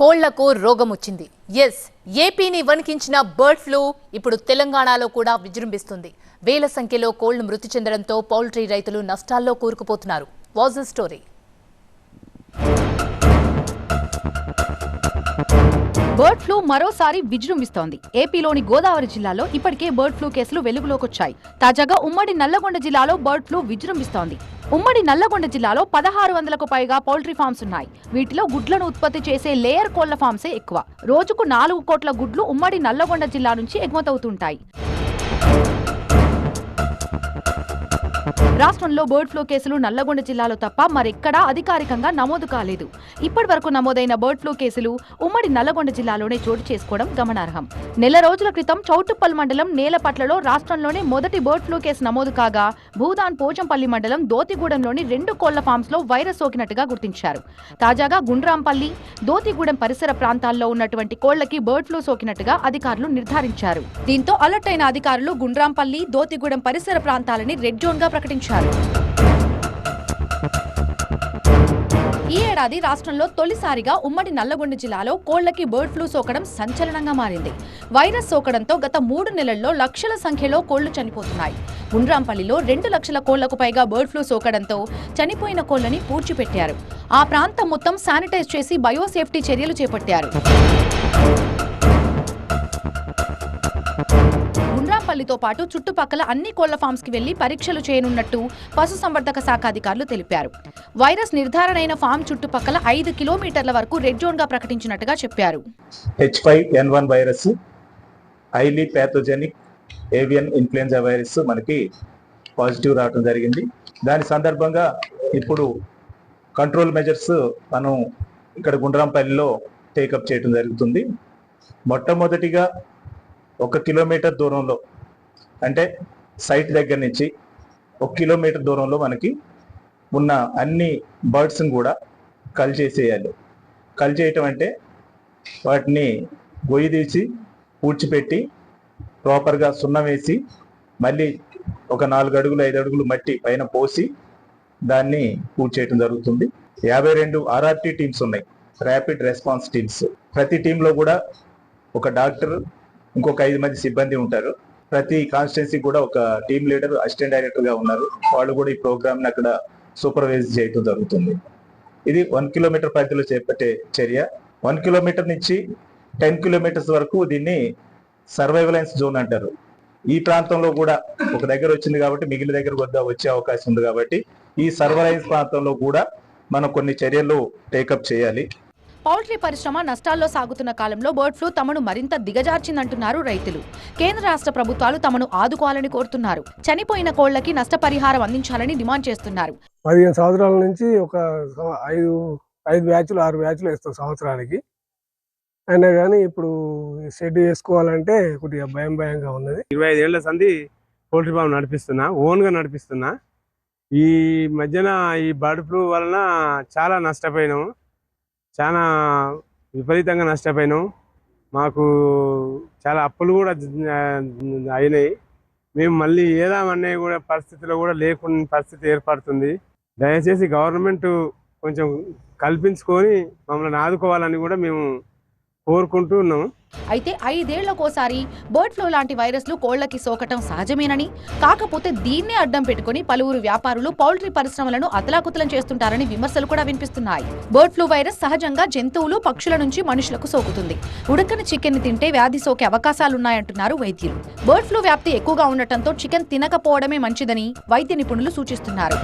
కోళ్ళకు రోగం వచ్చింది ఎస్ ఏపీని వణికించిన బర్డ్ ఫ్లూ ఇప్పుడు తెలంగాణలో కూడా విజృంభిస్తుంది. వేల సంఖ్యలో కోళ్ళు మృతి చెందడంతో పౌల్ట్రీ రైతులు నష్టాల్లో కూరుకుపోతున్నారు. Was the story bird flu మరోసారి విజృంభిస్తోంది. ఏపీలోని గోదావరి జిల్లాలో ఇప్పటికే బర్డ్ ఫ్లూ కేసులు వెలుగులోకొచ్చాయి. తాజాగా ఉమ్మడి నల్లగొండ జిల్లాలో బర్డ్ ఫ్లూ విజృంభిస్తోంది. ఉమ్మడి నల్లగొండ జిల్లాలో పదహారు వందలకు పైగా పౌల్ట్రీ ఫార్మ్స్ ఉన్నాయి. వీటిలో గుడ్లను ఉత్పత్తి చేసే లేయర్ కోళ్ళ ఫార్మ్సే ఎక్కువ. రోజుకు నాలుగు కోట్ల గుడ్లు ఉమ్మడి నల్లగొండ జిల్లా నుంచి ఎగుమతవుతుంటాయి. రాష్ట్రంలో బర్డ్ ఫ్లూ కేసులు నల్లగొండ జిల్లాలో తప్ప మరెక్కడా అధికారికంగా నమోదు కాలేదు. ఇప్పటి వరకు నమోదైన బర్డ్ ఫ్లూ కేసులు ఉమ్మడి నల్లగొండ జిల్లాలోనే చోటు చేసుకోవడం గమనార్హం. నెల రోజుల క్రితం చౌటుప్పల్ మండలం నేలపట్లలో రాష్ట్రంలోనే మొదటి బర్డ్ ఫ్లూ కేసు నమోదు కాగా భూదాన్ పోచంపల్లి మండలం దోతిగూడెంలోని రెండు కోళ్ళ ఫామ్స్లో వైరస్ సోకినట్టుగా గుర్తించారు. తాజాగా గుండ్రాంపల్లి దోతిగూడెం పరిసర ప్రాంతాల్లో ఉన్నటువంటి కోళ్ళకి బర్డ్ ఫ్లూ సోకినట్టుగా అధికారులు నిర్ధారించారు. దీంతో అలర్ట్ అయిన అధికారులు గుండ్రాంపల్లి దోతిగూడెం పరిసర ప్రాంతాలని రెడ్ జోన్గా ప్రకటించారు. ఈ ఏడాది రాష్ట్రంలో తొలిసారిగా ఉమ్మడి నల్లగొండ జిల్లాలో కోళ్ళకి బర్డ్ ఫ్లూ సోకడం సంచలనంగా మారింది. వైరస్ సోకడంతో గత మూడు నెలల్లో లక్షల సంఖ్యలో కోళ్ళు చనిపోతున్నాయి. గుండ్రాంపల్లిలో రెండు లక్షల కోళ్ళకు పైగా బర్డ్ ఫ్లూ సోకడంతో చనిపోయిన కోళ్ళని పూడ్చిపెట్టారు. ఆ ప్రాంతం మొత్తం శానిటైజ్ చేసి బయోసేఫ్టీ చర్యలు చేపట్టారు. గుండ్రాంపల్లితో పాటు చుట్టుపక్కల అన్ని కోళ్ళ ఫామ్స్కి వెళ్ళి పరీక్షలు చేయనున్నట్టు పశుసంవర్ధక శాఖ అధికారులు తెలిపారు. వైరస్ నిర్ధారణ అయిన ఫామ్ చుట్టుపక్కల ఐదు కిలోమీటర్ల వరకు రెడ్ జోన్గా ప్రకటించినట్టుగా చెప్పారు. H five N one virus highly pathogenic avian influenza virus మనకి పాజిటివ్ రావడం జరిగింది. దాని సందర్భంగా ఇప్పుడు కంట్రోల్ మెజర్స్ మనం ఇక్కడ గుండ్రాంపల్లిలో టేకప్ చేయడం జరుగుతుంది. మొట్టమొదటిగా ఒక కిలోమీటర్ దూరంలో అంటే సైట్ దగ్గర నుంచి ఒక కిలోమీటర్ దూరంలో మనకి ఉన్న అన్ని బర్డ్స్ని కూడా కల్ చేసేయాలి. కల్ చేయటం అంటే వాటిని గొయ్యి తీసి పూడ్చిపెట్టి ప్రాపర్గా సున్నం వేసి మళ్ళీ ఒక నాలుగు అడుగులు ఐదు అడుగులు మట్టి పైన పోసి దాన్ని పూడ్చేయటం జరుగుతుంది. యాభై రెండు ఆర్ఆర్టీ టీమ్స్ ఉన్నాయి. ర్యాపిడ్ రెస్పాన్స్ టీమ్స్ ప్రతి టీంలో కూడా ఒక డాక్టర్ ఇంకొక ఐదు మంది సిబ్బంది ఉంటారు. ప్రతి కాన్స్టిట్యున్సీ కూడా ఒక టీమ్ లీడర్ అసిస్టెంట్ డైరెక్టర్గా ఉన్నారు. వాళ్ళు కూడా ఈ ప్రోగ్రామ్ అక్కడ సూపర్వైజ్ చేయడం జరుగుతుంది. ఇది వన్ కిలోమీటర్ పరిధిలో చేపట్టే చర్య. వన్ కిలోమీటర్ నుంచి టెన్ కిలోమీటర్స్ వరకు దీన్ని సర్వైవలెన్స్ జోన్ అంటారు. ఈ ప్రాంతంలో కూడా ఒక దగ్గర వచ్చింది కాబట్టి మిగిలిన దగ్గర వద్ద వచ్చే అవకాశం ఉంది కాబట్టి ఈ సర్వలైన్స్ ప్రాంతంలో కూడా మనం కొన్ని చర్యలు టేకప్ చేయాలి. పౌల్ట్రీ పరిశ్రమ నష్టాల్లో సాగుతున్న కాలంలో బర్డ్ ఫ్లూ తమను మరింత దిగజార్చిందంటున్నారు రైతులు. కేంద్ర రాష్ట్ర ప్రభుత్వాలు తమను ఆదుకోవాలని కోరుతున్నారు. చనిపోయిన కోళ్ళకి నష్టపరిహారం అందించాలని డిమాండ్ చేస్తున్నారు. పదిహేను సంవత్సరాల నుంచి ఒక ఐదు ఐదు బ్యాచ్లు ఆరు బ్యాచ్లు వేస్తాం సంవత్సరానికి. అయినా కానీ ఇప్పుడు షెడ్ వేసుకోవాలంటే కొద్దిగా భయం భయంగా ఉన్నది. ఇరవై ఐదేళ్ళ సంది పౌల్ట్రీ ఫామ్ నడిపిస్తున్నా ఓన్గా నడిపిస్తున్నా. ఈ మధ్యన ఈ బర్డ్ ఫ్లూ వలన చాలా నష్టపోయినాము. చాలా విపరీతంగా నష్టపోయినాం. మాకు చాలా అప్పులు కూడా అయినాయి. మేము మళ్ళీ ఏదామనే కూడా పరిస్థితిలో కూడా లేకుండా పరిస్థితి ఏర్పడుతుంది. దయచేసి గవర్నమెంట్ కొంచెం కల్పించుకొని మమ్మల్ని ఆదుకోవాలని కూడా మేము కోరుకుంటూ ఉన్నాము. అయితే ఐదేళ్ళకోసారి బర్డ్ ఫ్లూ లాంటి వైరస్లు కోళ్ళకి సోకటం సహజమేనని. కాకపోతే దీన్నే అడ్డం పెట్టుకుని పలువురు వ్యాపారులు పౌల్ట్రీ పరిశ్రమలను అతలాకుతలం చేస్తుంటారని విమర్శలు కూడా వినిపిస్తున్నాయి. బర్డ్ ఫ్లూ వైరస్ సహజంగా జంతువులు పక్షుల నుంచి మనుషులకు సోకుతుంది. ఉడకని చికెన్ తింటే వ్యాధి సోకే అవకాశాలున్నాయంటున్నారు వైద్యులు. బర్డ్ ఫ్లూ వ్యాప్తి ఎక్కువగా ఉండటంతో చికెన్ తినకపోవడమే మంచిదని వైద్య నిపుణులు సూచిస్తున్నారు.